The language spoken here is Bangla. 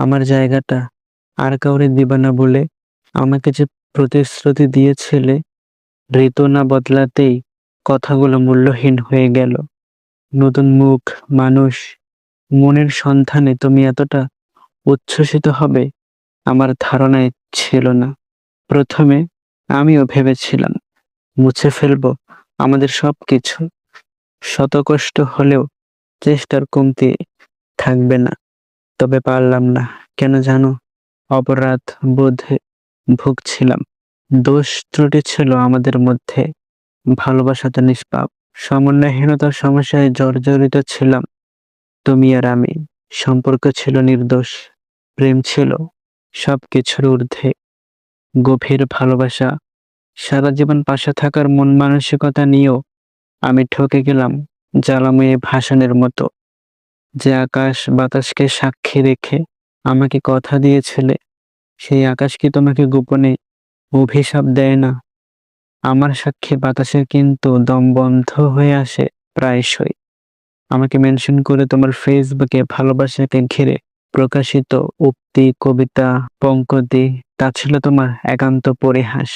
আমার জায়গাটা আর কাউরে দিবা না বলে আমাকে যে প্রতিশ্রুতি দিয়েছিলে, ঋতু না বদলাতেই কথাগুলো মূল্যহীন হয়ে গেল। নতুন মুখ, মানুষ, মনের সন্ধানে তুমি এতটা উচ্ছ্বসিত হবে আমার ধারণায় ছিল না। প্রথমে আমিও ভেবেছিলাম, মুছে ফেলব আমাদের সবকিছু। শত কষ্ট হলেও চেষ্টার কমতি থাকবে না। তবে পারলাম না। কেন জানো? অপরাধ বোধে ভুগছিলাম। দোষ ত্রুটি ছিল আমাদের মধ্যে। ভালোবাসা তো নিষ্পাপ। সমন্বয়হীনতার সমস্যায় জর্জরিত ছিলাম। তুমি আর আমি। সম্পর্ক ছিল নির্দোষ। প্রেম ছিল সব কিছুর ঊর্ধ্বে। গভীর ভালোবাসা। সারা জীবন পাশে থাকার মন মানসিকতা নিয়েও আমি ঠকে গেলাম জ্বালাময়ে ভাষণের মতো। যে আকাশ বাতাসকে সাক্ষী রেখে আমাকে কথা দিয়েছিলে, সেই আকাশ কি তোমাকে গোপনে অভিশাপ দেয় না? আমার সাক্ষী বাতাসের কিন্তু দম বন্ধ হয়ে আসে প্রায়শই। আমাকে মেনশন করে তোমার ফেসবুকে ভালোবাসাকে ঘিরে প্রকাশিত উক্তি, কবিতা, পঙ্কতি, তা ছিল তোমার একান্ত পরিহাস।